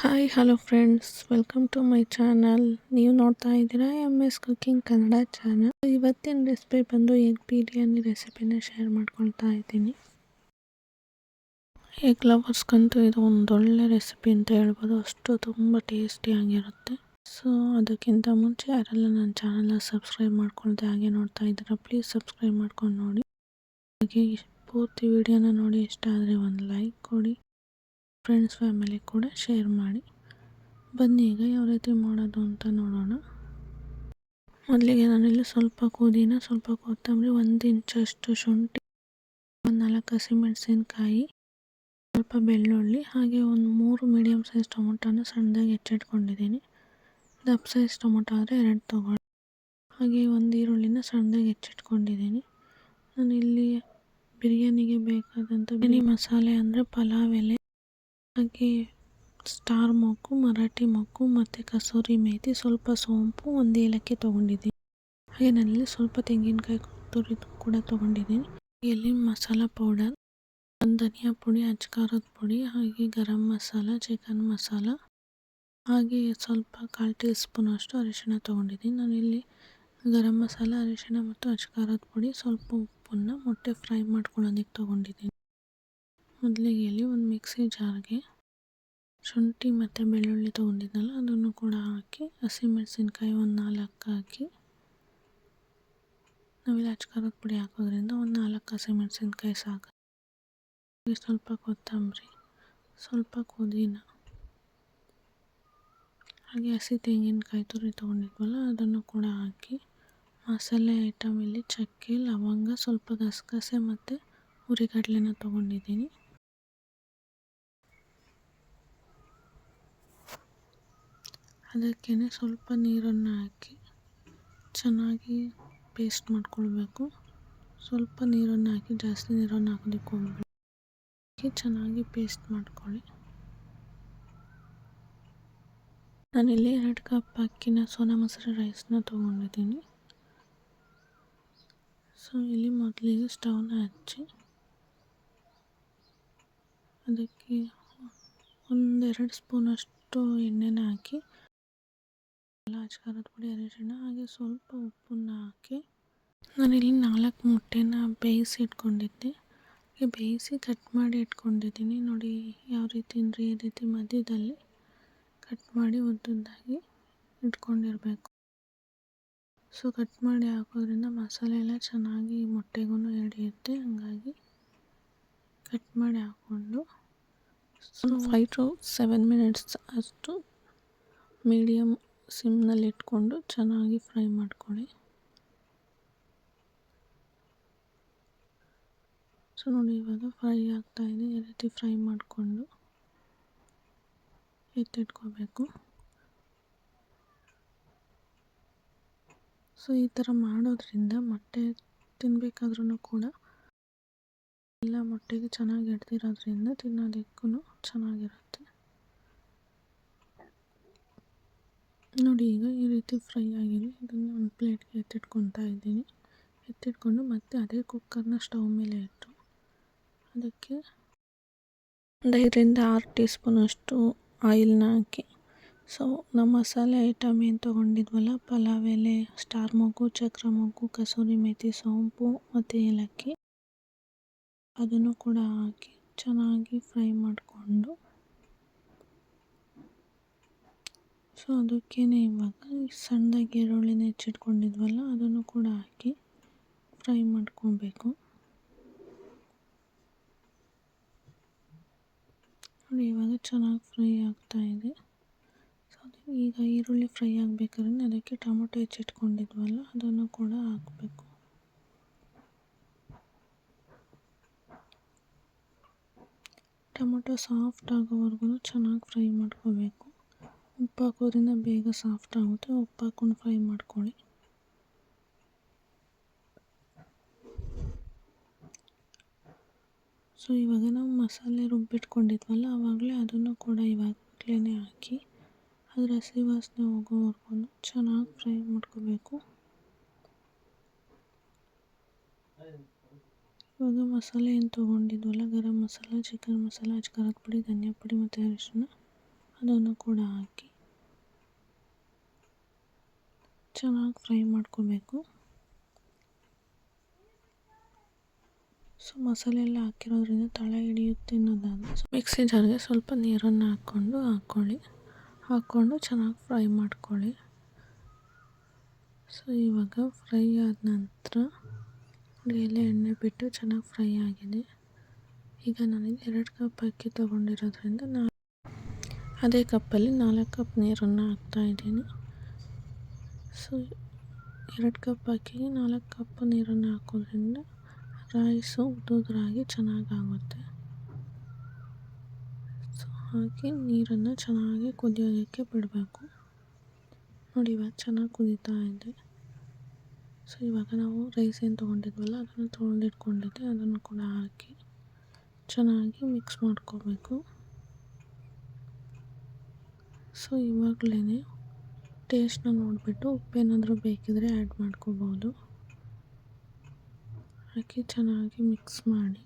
Hi hello friends welcome to my channel ನೀವು ನೋಡ್ತಾ ಇದ್ದೀರಾ M S cooking Kannada channel ಇವತ್ತಿನ ರೆಸಿಪಿ ಬಂದು ಎಗ್ ಬಿರಿಯಾನಿ ರೆಸಿಪಿನ ಶೇರ್ ಮಾಡ್ಕೊಳ್ತಾ ಇದ್ದೀನಿ. ಎಗ್ ಲವರ್ಸ್ಗಂತೂ ಇದು ಒಂದೊಳ್ಳೆ ರೆಸಿಪಿ ಅಂತ ಹೇಳ್ಬೋದು. ಅಷ್ಟು ತುಂಬ ಟೇಸ್ಟಿಯಾಗಿರುತ್ತೆ ಸೊ ಅದಕ್ಕಿಂತ ಮುಂಚೆ ಯಾರೆಲ್ಲ ನನ್ನ ಚಾನಲ್ನ ಸಬ್ಸ್ಕ್ರೈಬ್ ಮಾಡ್ಕೊಳ್ದೆ ಹಾಗೆ ನೋಡ್ತಾ ಇದ್ದೀರಾ ಪ್ಲೀಸ್ ಸಬ್ಸ್ಕ್ರೈಬ್ ಮಾಡ್ಕೊಂಡು ನೋಡಿ. ಹಾಗೆ ಪೂರ್ತಿ ವಿಡಿಯೋನ ನೋಡಿ, ಇಷ್ಟ ಆದರೆ ಒಂದು ಲೈಕ್ ಕೊಡಿ. ಫ್ರೆಂಡ್ಸ್ ಫ್ಯಾಮಿಲಿ ಕೂಡ ಶೇರ್ ಮಾಡಿ. ಬನ್ನಿ ಈಗ ಯಾವ ರೀತಿ ಮಾಡೋದು ಅಂತ ನೋಡೋಣ. ಮೊದಲಿಗೆ ನಾನಿಲ್ಲಿ ಸ್ವಲ್ಪ ಕುದಿನ, ಸ್ವಲ್ಪ ಕೊತ್ತಂಬರಿ, ಒಂದು ಇಂಚಷ್ಟು ಶುಂಠಿ, ಒಂದು ನಾಲ್ಕು ಹಸಿಮೆಣಸಿನ್ಕಾಯಿ, ಸ್ವಲ್ಪ ಬೆಳ್ಳುಳ್ಳಿ, ಹಾಗೆ ಒಂದು ಮೂರು ಮೀಡಿಯಮ್ ಸೈಜ್ ಟೊಮೊಟೊನ ಸಣ್ಣದಾಗಿ ಹೆಚ್ಚಿಟ್ಕೊಂಡಿದ್ದೀನಿ. ದಪ್ಪ ಸೈಜ್ ಟೊಮೊಟೊ ಆದರೆ ಎರಡು ತೊಗೊಳ್ಳಿ. ಹಾಗೆ ಒಂದು ಈರುಳ್ಳಿನ ಸಣ್ಣದಾಗಿ ಹೆಚ್ಚಿಟ್ಕೊಂಡಿದ್ದೀನಿ. ನಾನು ಇಲ್ಲಿ ಬಿರಿಯಾನಿಗೆ ಬೇಕಾದಂಥ ಬಿರಿಯಾನಿ ಮಸಾಲೆ ಅಂದರೆ ಪಲಾವ್ ಎಲೆ ಹಾಗೆ ಸ್ಟಾರ್ ಮೊಗ್ಗು ಮರಾಠಿ ಮೊಗ್ಗು ಮತ್ತು ಕಸೂರಿ ಮೇಥಿ ಸ್ವಲ್ಪ ಸೋಂಪು ಒಂದು ಏಲಕ್ಕಿ ತೊಗೊಂಡಿದ್ದೀನಿ. ಹಾಗೆ ನಾನಿಲ್ಲಿ ಸ್ವಲ್ಪ ತೆಂಗಿನಕಾಯಿ ತುರಿದು ಕೂಡ ತೊಗೊಂಡಿದ್ದೀನಿ. ಇಲ್ಲಿ ಮಸಾಲ ಪೌಡರ್, ಒಂದು ಧನಿಯಾ ಪುಡಿ ಅಜ್ಕಾರದ ಪುಡಿ, ಹಾಗೆ ಗರಂ ಮಸಾಲ ಚಿಕನ್ ಮಸಾಲ, ಹಾಗೆ ಸ್ವಲ್ಪ ಕಾಲು ಟೀ ಸ್ಪೂನ್ ಅರಿಶಿಣ ತೊಗೊಂಡಿದ್ದೀನಿ. ನಾನಿಲ್ಲಿ ಗರಂ ಮಸಾಲ, ಅರಿಶಿಣ ಮತ್ತು ಅಜ್ಕಾರದ ಪುಡಿ, ಸ್ವಲ್ಪ ಉಪ್ಪನ್ನು ಮೊಟ್ಟೆ ಫ್ರೈ ಮಾಡ್ಕೊಳ್ಳೋದಕ್ಕೆ ತೊಗೊಂಡಿದ್ದೀನಿ. ಮೊದಲಿಗೆ ಇಲ್ಲಿ ಒಂದು ಮಿಕ್ಸಿ ಜಾರ್ಗೆ ಶುಂಠಿ ಮತ್ತು ಬೆಳ್ಳುಳ್ಳಿ ತೊಗೊಂಡಿದ್ದಲ್ಲ ಅದನ್ನು ಕೂಡ ಹಾಕಿ ಹಸಿಮೆಣಸಿನ್ಕಾಯಿ ಒಂದು ನಾಲ್ಕು ಹಾಕಿ ನಾವಿಲ್ಲಿ ಖಾರದ ಪುಡಿ ಹಾಕೋದ್ರಿಂದ ಒಂದು ನಾಲ್ಕು ಹಸಿಮೆಣಸಿನ್ಕಾಯಿ ಸಾಕು. ಸ್ವಲ್ಪ ಕೊತ್ತಂಬರಿ, ಸ್ವಲ್ಪ ಪುದೀನ, ಹಾಗೆ ಹಸಿ ತೆಂಗಿನಕಾಯಿ ತುರಿ ತೊಗೊಂಡಿದ್ವಲ್ಲ, ಅದನ್ನು ಕೂಡ ಹಾಕಿ, ಮಸಾಲೆ ಐಟಮ್ ಇಲ್ಲಿ ಚಕ್ಕೆ, ಲವಂಗ, ಸ್ವಲ್ಪ ಗಸಗಸೆ ಮತ್ತು ಹುರಿಗಡಲೆನ ತೊಗೊಂಡಿದ್ದೀನಿ. ಅದಕ್ಕೇ ಸ್ವಲ್ಪ ನೀರನ್ನು ಹಾಕಿ ಚೆನ್ನಾಗಿ ಪೇಸ್ಟ್ ಮಾಡ್ಕೊಳ್ಬೇಕು. ಸ್ವಲ್ಪ ನೀರನ್ನು ಹಾಕಿ ಜಾಸ್ತಿ ನೀರನ್ನು ಹಾಕೋದಕ್ಕೆ ಹೋಗ್ಬೇಡಿ. ಚೆನ್ನಾಗಿ ಪೇಸ್ಟ್ ಮಾಡ್ಕೊಳ್ಳಿ. ನಾನಿಲ್ಲಿ ಎರಡು ಕಪ್ ಅಕ್ಕಿನ ಸೋನಾ ಮಸೂರಿ ರೈಸ್ನ ತೊಗೊಂಡಿದ್ದೀನಿ. ಸೊ ಇಲ್ಲಿ ಮೊದಲಿಗೆ ಸ್ಟವ್ನ ಹಚ್ಚಿ ಅದಕ್ಕೆ ಒಂದೆರಡು ಸ್ಪೂನಷ್ಟು ಎಣ್ಣೆನ ಹಾಕಿ ಎಲ್ಲ ಖಾರದ ಪುಡಿ ಅರಿಶಿಣ, ಹಾಗೆ ಸ್ವಲ್ಪ ಉಪ್ಪನ್ನು ಹಾಕಿ ನಾನಿಲ್ಲಿ ನಾಲ್ಕು ಮೊಟ್ಟೆನ ಬೇಯಿಸಿ ಇಟ್ಕೊಂಡಿದ್ದೆ. ಬೇಯಿಸಿ ಕಟ್ ಮಾಡಿ ಇಟ್ಕೊಂಡಿದ್ದೀನಿ. ನೋಡಿ ಯಾವ ರೀತಿ ಅಂದರೆ ಈ ರೀತಿ ಮಧ್ಯದಲ್ಲಿ ಕಟ್ ಮಾಡಿ ಉದ್ದುದ್ದಾಗಿ ಇಟ್ಕೊಂಡಿರಬೇಕು. ಸೊ ಕಟ್ ಮಾಡಿ ಹಾಕೋದ್ರಿಂದ ಮಸಾಲೆ ಎಲ್ಲ ಚೆನ್ನಾಗಿ ಮೊಟ್ಟೆಗೂ ಹಿಡಿಯುತ್ತೆ ಹಾಗಾಗಿ ಕಟ್ ಮಾಡಿ ಹಾಕ್ಕೊಂಡು so five to seven minutes ಅಷ್ಟು ಮೀಡಿಯಮ್ ಸಿಮ್ನಲ್ಲಿ ಇಟ್ಕೊಂಡು ಚೆನ್ನಾಗಿ ಫ್ರೈ ಮಾಡ್ಕೊಳ್ಳಿ. ಸೊ ನೋಡಿ, ಇವಾಗ ಫ್ರೈ ಆಗ್ತಾ ಇದೆ, ಈ ರೀತಿ ಫ್ರೈ ಮಾಡಿಕೊಂಡು ಎತ್ತಿಟ್ಕೋಬೇಕು. ಸೊ, ಈ ಥರ ಮಾಡೋದ್ರಿಂದ ಮೊಟ್ಟೆ ತಿನ್ನಬೇಕಾದ್ರೂ ಕೂಡ ಎಲ್ಲ ಮೊಟ್ಟೆಗೆ ಚೆನ್ನಾಗಿ ಹಿಡ್ದಿರೋದ್ರಿಂದ ತಿನ್ನೋದಕ್ಕೂ ಚೆನ್ನಾಗಿರುತ್ತೆ. ನೋಡಿ, ಈಗ ಈ ರೀತಿ ಫ್ರೈ ಆಗಿದೆ. ಇದನ್ನು ಒಂದು ಪ್ಲೇಟ್ಗೆ ಎತ್ತಿಟ್ಕೊತಾ ಇದ್ದೀನಿ. ಎತ್ತಿಟ್ಕೊಂಡು ಮತ್ತೆ ಅದೇ ಕುಕ್ಕರ್ನ ಸ್ಟವ್ ಮೇಲೆ ಇಟ್ಟು ಅದಕ್ಕೆ ಒಂದು ಐದರಿಂದ ಆರು ಟೀ ಸ್ಪೂನಷ್ಟು ಆಯಿಲ್ನ ಹಾಕಿ. ಸೊ, ನಮ್ಮ ಮಸಾಲೆ ಐಟಮ್ ಏನು ತೊಗೊಂಡಿದ್ವಲ್ಲ? ಪಲಾವ್ ಎಲೆ, ಸ್ಟಾರ್ ಮೊಗ್ಗು, ಚಕ್ರ ಮೊಗ್ಗು, ಕಸೂರಿ ಮೇಥಿ ಸೋಂಪು ಮತ್ತು ಏಲಕ್ಕಿ. ಅದನ್ನು ಕೂಡ ಹಾಕಿ ಚೆನ್ನಾಗಿ ಫ್ರೈ ಮಾಡಿಕೊಂಡು ಸೊ ಅದಕ್ಕೇನೆ ಇವಾಗ ಸಣ್ಣದಾಗಿ ಈರುಳ್ಳಿನ ಹೆಚ್ಚಿಟ್ಕೊಂಡಿದ್ವಲ್ಲ, ಅದನ್ನು ಕೂಡ ಹಾಕಿ ಫ್ರೈ ಮಾಡ್ಕೊಬೇಕು. ನೋಡಿ, ಇವಾಗ ಚೆನ್ನಾಗಿ ಫ್ರೈ ಆಗ್ತಾ ಇದೆ. ಸೊ ಈಗ ಈರುಳ್ಳಿ ಫ್ರೈ ಆಗಬೇಕಾದ್ರೆ ಅದಕ್ಕೆ ಟೊಮೊಟೊ ಹೆಚ್ಚಿಟ್ಕೊಂಡಿದ್ವಲ್ಲ, ಅದನ್ನು ಕೂಡ ಹಾಕಬೇಕು. ಟೊಮೊಟೊ ಸಾಫ್ಟ್ ಆಗೋವರೆಗೂ ಚೆನ್ನಾಗಿ ಫ್ರೈ ಮಾಡ್ಕೋಬೇಕು. ಉಪ್ಪು ಹಾಕೋದ್ರಿಂದ ಬೇಗ ಸಾಫ್ಟ್ ಆಗುತ್ತೆ. ಉಪ್ಪು ಹಾಕ್ಕೊಂಡು ಫ್ರೈ ಮಾಡ್ಕೊಳ್ಳಿ. ಸೊ ಇವಾಗ ನಾವು ಮಸಾಲೆ ರುಬ್ಬಿಟ್ಕೊಂಡಿದ್ವಲ್ಲ ಆವಾಗಲೇ ಅದನ್ನು ಕೂಡ ಇವಾಗಲೇ ಹಾಕಿ, ಅದರ ಹಸಿ ವಾಸನೆ ಹೋಗೋವರೆಗೂ ಚೆನ್ನಾಗಿ ಫ್ರೈ ಮಾಡ್ಕೋಬೇಕು. ಇವಾಗ ಮಸಾಲೆ ಏನು ತೊಗೊಂಡಿದ್ವಲ್ಲ, ಗರಂ ಮಸಾಲ ಚಿಕನ್ ಮಸಾಲ ಅಚ್ಕಾರದ ಪುಡಿ, ಧನಿಯಾ ಪುಡಿ ಮತ್ತು ಅರಿಶಿನ ಅದನ್ನು ಕೂಡ ಹಾಕಿ ಚೆನ್ನಾಗಿ ಫ್ರೈ ಮಾಡ್ಕೋಬೇಕು. ಸೊ ಮಸಾಲೆ ಎಲ್ಲ ಹಾಕಿರೋದ್ರಿಂದ ತಳ ಹಿಡಿಯುತ್ತೆ ಅನ್ನೋದಾದರೆ ಮಿಕ್ಸಿ ಜಾರ್ಗೆ ಸ್ವಲ್ಪ ನೀರನ್ನು ಹಾಕ್ಕೊಂಡು ಹಾಕ್ಕೊಳ್ಳಿ. ಹಾಕ್ಕೊಂಡು ಚೆನ್ನಾಗಿ ಫ್ರೈ ಮಾಡ್ಕೊಳ್ಳಿ. ಸೊ, ಇವಾಗ ಫ್ರೈ ಆದ ನಂತರ ಎಲೆ ಎಣ್ಣೆ ಬಿಟ್ಟು ಚೆನ್ನಾಗಿ ಫ್ರೈ ಆಗಿದೆ. ಈಗ ನಾನಿಲ್ಲಿ ಎರಡು ಕಪ್ ಅಕ್ಕಿ ತೊಗೊಂಡಿರೋದ್ರಿಂದ ನಾ ಅದೇ ಕಪ್ಪಲ್ಲಿ ನಾಲ್ಕು ಕಪ್ ನೀರನ್ನು ಹಾಕ್ತಾಯಿದ್ದೀನಿ ಸೊ, ಎರಡು ಕಪ್ ಅಕ್ಕಿಗೆ ನಾಲ್ಕು ಕಪ್ ನೀರನ್ನು ಹಾಕೋದ್ರಿಂದ ರೈಸು ಉದುರಾಗಿ ಚೆನ್ನಾಗಾಗುತ್ತೆ. ಸೊ ಹಾಕಿ ನೀರನ್ನು ಚೆನ್ನಾಗಿ ಕುದಿಯೋದಕ್ಕೆ ಬಿಡಬೇಕು. ನೋಡಿ, ಇವಾಗ ಚೆನ್ನಾಗಿ ಕುದೀತಾ ಇದೆ. ಸೊ, ಇವಾಗ ನಾವು ರೈಸ್ ಏನು ತೊಗೊಂಡಿದ್ವಲ್ಲ, ಅದನ್ನು ತೊಳೆದಿಟ್ಕೊಂಡಿದ್ದೆ. ಅದನ್ನು ಕೂಡ ಹಾಕಿ ಚೆನ್ನಾಗಿ ಮಿಕ್ಸ್ ಮಾಡ್ಕೋಬೇಕು. ಸೊ ಇವಾಗಲೇ ಟೇಸ್ಟ್ನ ನೋಡಿಬಿಟ್ಟು ಉಪ್ಪೇನಾದರೂ ಬೇಕಿದ್ರೆ ಆ್ಯಡ್ ಮಾಡ್ಕೋಬೋದು. ಹಾಕಿ ಚೆನ್ನಾಗಿ ಮಿಕ್ಸ್ ಮಾಡಿ.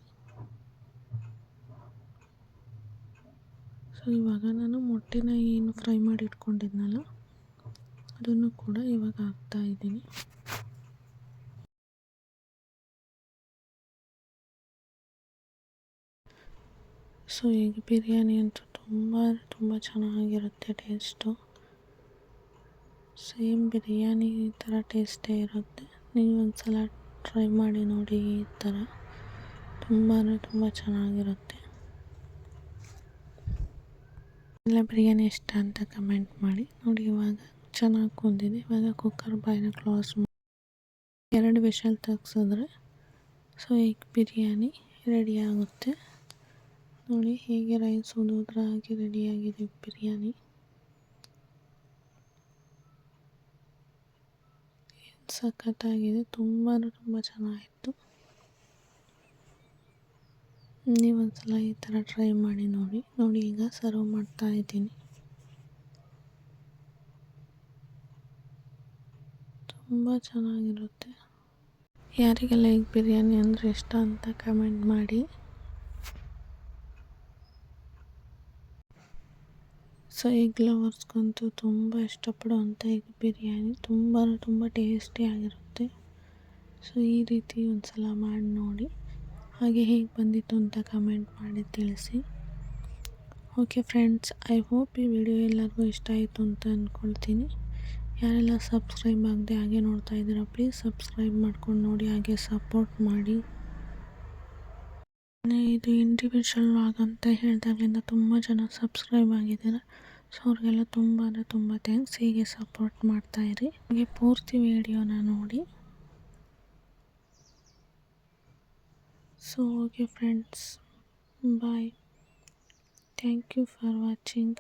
ಸೊ ಇವಾಗ ನಾನು ಮೊಟ್ಟೆನ ಏನು ಫ್ರೈ ಮಾಡಿ ಇಟ್ಕೊಂಡಿದ್ನಲ್ಲ ಅದನ್ನು ಕೂಡ ಇವಾಗ ಹಾಕ್ತಾ ಇದ್ದೀನಿ. ಸೊ ಈಗ ಬಿರಿಯಾನಿ ಅಂತೂ ತುಂಬ ತುಂಬ ಚೆನ್ನಾಗಿರುತ್ತೆ ಟೇಸ್ಟು. ಸೇಮ್ ಬಿರಿಯಾನಿ ಥರ ಟೇಸ್ಟೇ ಇರುತ್ತೆ. ನೀವು ಒಂದು ಸಲ ಟ್ರೈ ಮಾಡಿ ನೋಡಿ ಈ ಥರ. ತುಂಬಾ ತುಂಬ ಚೆನ್ನಾಗಿರುತ್ತೆ. ಎಲ್ಲ ಬಿರಿಯಾನಿ ಇಷ್ಟ ಅಂತ ಕಮೆಂಟ್ ಮಾಡಿ. ನೋಡಿ, ಇವಾಗ ಚೆನ್ನಾಗಿ ಕುಂದಿದೆ. ಇವಾಗ ಕುಕ್ಕರ್ ಬಾಯಿನ ಕ್ಲೋಸ್ ಮಾಡಿ ಎರಡು ವಿಷಲ್ ತೆಗ್ಸಿದ್ರೆ ಸೊ ಎಗ್ ಬಿರಿಯಾನಿ ರೆಡಿ ಆಗುತ್ತೆ. ನೋಡಿ, ಹೇಗೆ ರೈಸ್ ಉದುದ್ರಾಗಿ ರೆಡಿಯಾಗಿದೆ ಬಿರಿಯಾನಿ. ಸಖತ್ತಾಗಿದೆ? ತುಂಬಾ ತುಂಬ ಚೆನ್ನಾಗಿತ್ತು. ನೀವೊಂದ್ಸಲ ಈ ಥರ ಟ್ರೈ ಮಾಡಿ ನೋಡಿ. ನೋಡಿ, ಈಗ ಸರ್ವ್ ಮಾಡ್ತಾ ಇದ್ದೀನಿ. ತುಂಬ ಚೆನ್ನಾಗಿರುತ್ತೆ. ಯಾರಿಗೆಲ್ಲ ಈಗ ಬಿರಿಯಾನಿ ಅಂದರೆ ಇಷ್ಟ ಅಂತ ಕಮೆಂಟ್ ಮಾಡಿ. ಸೊ, ಎಗ್ ಲವರ್ಸ್ಗಂತೂ ತುಂಬ ಇಷ್ಟಪಡುವಂಥ ಎಗ್ ಬಿರಿಯಾನಿ. ತುಂಬ ತುಂಬ ಟೇಸ್ಟಿಯಾಗಿರುತ್ತೆ ಸೊ, ಈ ರೀತಿ ಒಂದು ಸಲ ಮಾಡಿ ನೋಡಿ. ಹಾಗೆ ಹೇಗೆ ಬಂದಿತ್ತು ಅಂತ ಕಮೆಂಟ್ ಮಾಡಿ ತಿಳಿಸಿ. ಓಕೆ ಫ್ರೆಂಡ್ಸ್, ಐ ಹೋಪ್ ಈ ವಿಡಿಯೋ ಎಲ್ಲರಿಗೂ ಇಷ್ಟ ಆಯಿತು ಅಂತ ಅಂದ್ಕೊಳ್ತೀನಿ ಯಾರೆಲ್ಲ ಸಬ್ಸ್ಕ್ರೈಬ್ ಆಗದೆ ಹಾಗೆ ನೋಡ್ತಾ ಇದ್ದೀರಾ, ಪ್ಲೀಸ್ ಸಬ್ಸ್ಕ್ರೈಬ್ ಮಾಡ್ಕೊಂಡು ನೋಡಿ, ಹಾಗೆ ಸಪೋರ್ಟ್ ಮಾಡಿ. ಇದು ಇಂಡಿವಿಜುವಲ್ ವ್ಲಾಗ್ ಅಂತ ಹೇಳಿದಾಗಲಿಂದ ತುಂಬ ಜನ ಸಬ್ಸ್ಕ್ರೈಬ್ ಆಗಿದ್ದಾರೆ. ಸೊ ಅವ್ರಿಗೆಲ್ಲ ತುಂಬ ಅಂದರೆ ತುಂಬ ಥ್ಯಾಂಕ್ಸ್ ಹೀಗೆ ಸಪೋರ್ಟ್ ಮಾಡ್ತಾ ಇರಿ. ಹಾಗೆ ಪೂರ್ತಿ ವಿಡಿಯೋನ ನೋಡಿ. So okay friends bye thank you for watching.